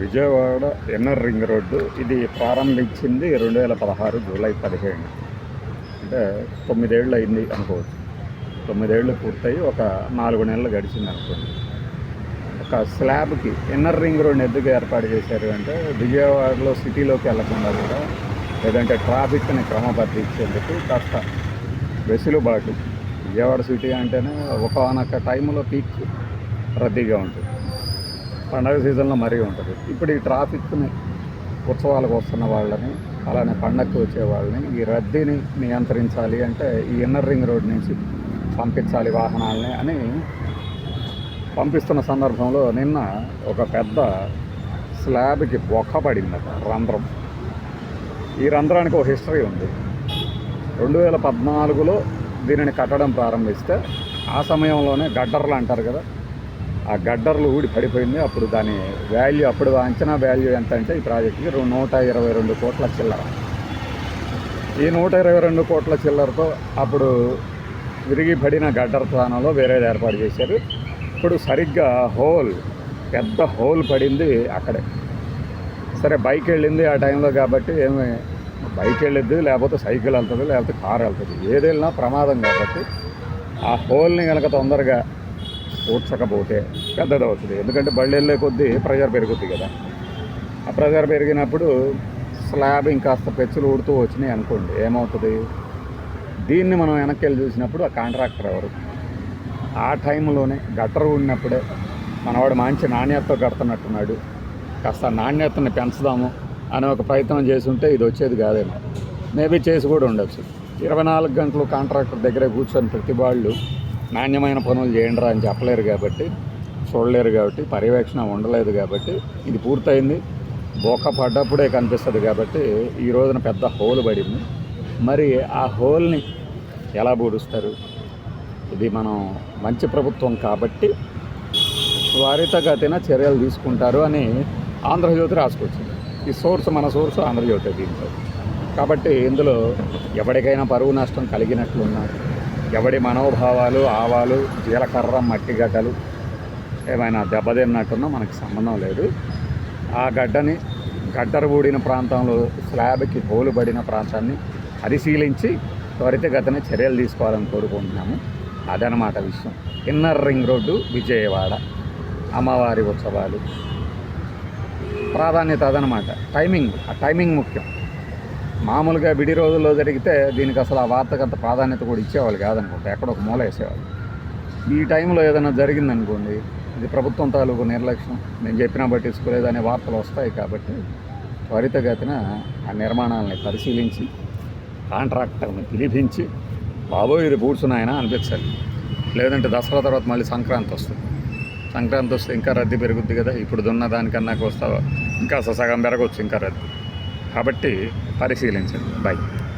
Vijayawada NR ring road. ఇది ప్రారంభించింది రెండు వేల పదహారు జూలై పదిహేను. అంటే తొమ్మిదేళ్ళు అయింది అనుకోవచ్చు. తొమ్మిదేళ్ళు పూర్తయి ఒక నాలుగు నెలలు గడిచింది అనుకోండి. ఒక స్లాబ్కి ఇన్నర్ రింగ్ రోడ్ ఎందుకు ఏర్పాటు చేశారు అంటే విజయవాడలో సిటీలోకి వెళ్ళకుండా కూడా లేదంటే ట్రాఫిక్ని క్రమబద్ధీంచేందుకు కాస్త వెసులుబాటు. విజయవాడ సిటీ అంటేనే ఒకనొక టైంలో పీక్ రద్దీగా ఉంటుంది. పండగ సీజన్లో మరీ ఉంటుంది. ఇప్పుడు ఈ ట్రాఫిక్ని ఉత్సవాలకు వస్తున్న వాళ్ళని అలానే పండగకు వచ్చే వాళ్ళని ఈ రద్దీని నియంత్రించాలి అంటే ఈ ఇన్నర్ రింగ్ రోడ్ నుంచి పంపించాలి వాహనాలని అని పంపిస్తున్న సందర్భంలో నిన్న ఒక పెద్ద స్లాబ్కి బొక్క పడిందట రంధ్రం. ఈ రంధ్రానికి ఒక హిస్టరీ ఉంది. రెండు వేల పద్నాలుగులో దీనిని కట్టడం ప్రారంభిస్తే ఆ సమయంలోనే గడ్డర్లు అంటారు కదా ఆ గడ్డర్లు ఊడి పడిపోయింది. అప్పుడు దాని వాల్యూ అప్పుడు అంచనా వాల్యూ ఎంత అంటే ఈ ప్రాజెక్ట్కి నూట ఇరవై రెండు కోట్ల చిల్లర. ఈ నూట ఇరవై రెండు కోట్ల చిల్లరతో అప్పుడు విరిగి పడిన గడ్డర్ స్థానంలో వేరేది ఏర్పాటు చేశారు. ఇప్పుడు సరిగ్గా హోల్ పెద్ద హోల్ పడింది అక్కడే. సరే బైక్ వెళ్ళింది ఆ టైంలో కాబట్టి ఏమి బైక్ వెళ్ళిద్ది లేకపోతే సైకిల్ వెళ్తుంది లేకపోతే కారు వెళ్తుంది. ఏది వెళ్ళినా ప్రమాదం కాబట్టి ఆ హోల్ని కనుక తొందరగా ఊడ్చకపోతే పెద్దదవుతుంది ఎందుకంటే బళ్ళు వెళ్ళే కొద్దీ ప్రెషర్ పెరుగుతుంది కదా. ఆ ప్రెషర్ పెరిగినప్పుడు స్లాబ్ ఇంకాస్త పెచ్చులు ఊడుతూ వచ్చినాయి అనుకోండి ఏమవుతుంది? దీన్ని మనం వెనక్కి వెళ్ళి చూసినప్పుడు ఆ కాంట్రాక్టర్ ఎవరు? ఆ టైంలోనే గట్టర్ ఊడినప్పుడే మనవాడు మంచి నాణ్యతతో కడుతున్నట్టున్నాడు. కాస్త నాణ్యతని పెంచుదాము అనే ఒక ప్రయత్నం చేసి ఉంటే ఇది వచ్చేది కాదేమో. మేబీ చేసి కూడా ఉండొచ్చు. ఇరవై నాలుగు గంటలు కాంట్రాక్టర్ దగ్గరే కూర్చొని ప్రతి వాళ్ళు నాణ్యమైన పనులు చేయండిరా అని చెప్పలేరు కాబట్టి చూడలేరు కాబట్టి పర్యవేక్షణ ఉండలేదు కాబట్టి ఇది పూర్తయింది. బోక పడ్డప్పుడే కనిపిస్తుంది కాబట్టి ఈ రోజున పెద్ద హోల్ పడింది. మరి ఆ హోల్ని ఎలా పూడుస్తారు? ఇది మనం మంచి ప్రభుత్వం కాబట్టి త్వరితగతిన చర్యలు తీసుకుంటారు అని ఆంధ్రజ్యోతి రాసుకొచ్చింది. ఈ సోర్స్ మన సోర్స్ ఆంధ్రజ్యోతి దీంట్లో. కాబట్టి ఇందులో ఎవరికైనా పరువు నష్టం కలిగినట్లున్నారు ఎవడి మనోభావాలు ఆవాలు జీలకర్ర మట్టి గడ్డలు ఏమైనా దెబ్బతిన్నట్టున్నా మనకి సంబంధం లేదు. ఆ గడ్డని గడ్డరు ఊడిన ప్రాంతంలో స్లాబ్కి హోలు పడిన ప్రాంతాన్ని పరిశీలించి త్వరితగతిన చర్యలు తీసుకోవాలని కోరుకుంటున్నాము. అదనమాట విషయం. Inner ring road Vijayawada. అమ్మవారి ఉత్సవాలు. ప్రాధాన్యత అదనమాట. టైమింగ్ ఆ టైమింగ్ ముఖ్యం. మామూలుగా విడి రోజుల్లో జరిగితే దీనికి అసలు ఆ వార్తకు అంత ప్రాధాన్యత కూడా ఇచ్చేవాళ్ళు కాదనుకుంటా. ఎక్కడ ఒక మూల వేసేవాళ్ళు. ఈ టైంలో ఏదైనా జరిగిందనుకోండి ఇది ప్రభుత్వం తాలూకు నిర్లక్ష్యం. నేను చెప్పినా పట్టించుకోలేదు అనే వార్తలు వస్తాయి కాబట్టి త్వరితగతిన ఆ నిర్మాణాలని పరిశీలించి కాంట్రాక్టర్ని పిలిపించి బాబోయ్ ఇది పూడ్చున్నాయన అనిపించాలి. లేదంటే దసరా తర్వాత మళ్ళీ సంక్రాంతి వస్తుంది. సంక్రాంతి వస్తే ఇంకా రద్దీ పెరుగుద్ది కదా. ఇప్పుడు దున్న దానికన్నా వస్తా ఇంకా సగం పెరగవచ్చు ఇంకా రద్దీ. కాబట్టి పరిశీలించండి. బాయ్